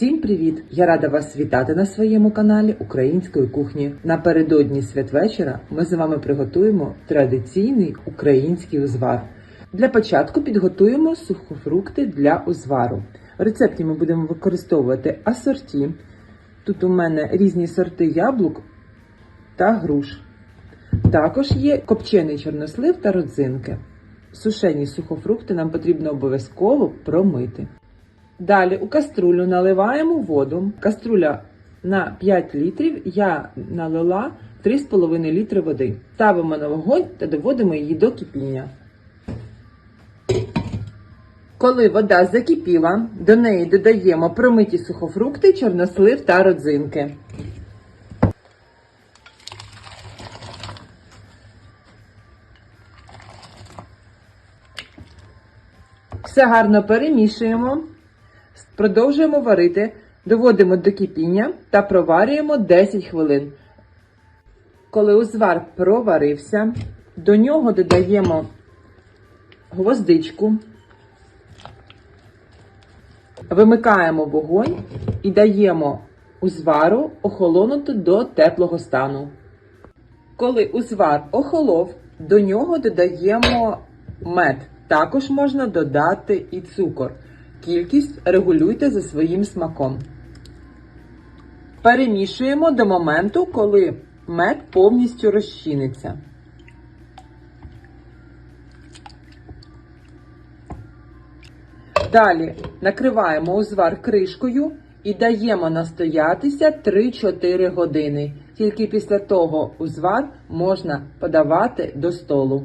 Всім привіт! Я рада вас вітати на своєму каналі Української кухні. Напередодні святвечора ми з вами приготуємо традиційний український узвар. Для початку підготуємо сухофрукти для узвару. В рецепті ми будемо використовувати асорті. Тут у мене різні сорти яблук та груш. Також є копчений чорнослив та родзинки. Сушені сухофрукти нам потрібно обов'язково промити. Далі у каструлю наливаємо воду. Каструля на 5 літрів я налила 3,5 літри води. Ставимо на вогонь та доводимо її до кипіння. Коли вода закипіла, до неї додаємо промиті сухофрукти, чорнослив та родзинки. Все гарно перемішуємо, продовжуємо варити, доводимо до кипіння та проварюємо 10 хвилин. Коли узвар проварився, до нього додаємо гвоздичку, вимикаємо вогонь і даємо узвару охолонути до теплого стану. Коли узвар охолов, до нього додаємо мед. Також можна додати і цукор. Кількість регулюйте за своїм смаком. Перемішуємо до моменту, коли мед повністю розчиниться. Далі накриваємо узвар кришкою і даємо настоятися 3-4 години. Тільки після того узвар можна подавати до столу.